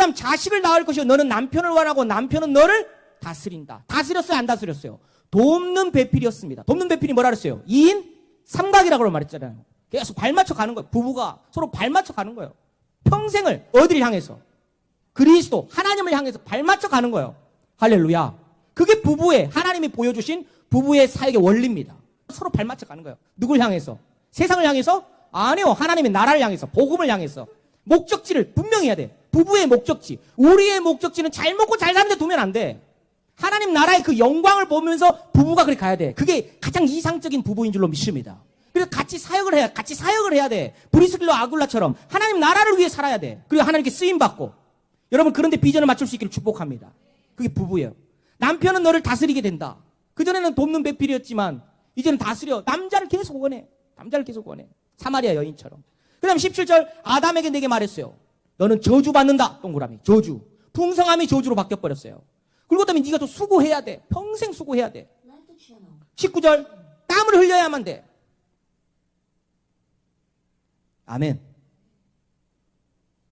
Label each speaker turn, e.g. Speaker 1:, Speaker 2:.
Speaker 1: 다음 자식을 낳을 것이요. 너는 남편을 원하고 남편은 너를 다스린다. 다스렸어요? 안 다스렸어요? 돕는 배필이었습니다. 돕는 배필이 뭐라 그랬어요? 2인 삼각이라고 말했잖아요. 계속 발 맞춰 가는 거예요. 부부가 서로 발 맞춰 가는 거예요. 평생을 어디를 향해서? 그리스도, 하나님을 향해서 발 맞춰 가는 거예요. 할렐루야. 그게 부부의, 하나님이 보여주신 부부의 사역의 원리입니다. 서로 발 맞춰 가는 거예요. 누굴 향해서? 세상을 향해서? 아니요. 하나님의 나라를 향해서, 복음을 향해서. 목적지를 분명히 해야 돼. 부부의 목적지. 우리의 목적지는 잘 먹고 잘 사는 데 두면 안 돼. 하나님 나라의 그 영광을 보면서 부부가 그렇게 가야 돼. 그게 가장 이상적인 부부인 줄로 믿습니다. 그래서 같이 사역을 해야, 같이 사역을 해야 돼. 브리스길로 아굴라처럼 하나님 나라를 위해 살아야 돼. 그리고 하나님께 쓰임 받고. 여러분 그런데 비전을 맞출 수 있기를 축복합니다. 그게 부부예요. 남편은 너를 다스리게 된다. 그전에는 돕는 배필이었지만 이제는 다스려. 남자를 계속 원해. 남자를 계속 원해. 사마리아 여인처럼. 그 다음 17절 아담에게 내게 말했어요. 너는 저주받는다. 동그라미. 저주. 풍성함이 저주로 바뀌어버렸어요. 그리고 그다음에 네가 또 수고해야 돼. 평생 수고해야 돼. 19절 땀을 흘려야만 돼. 아멘.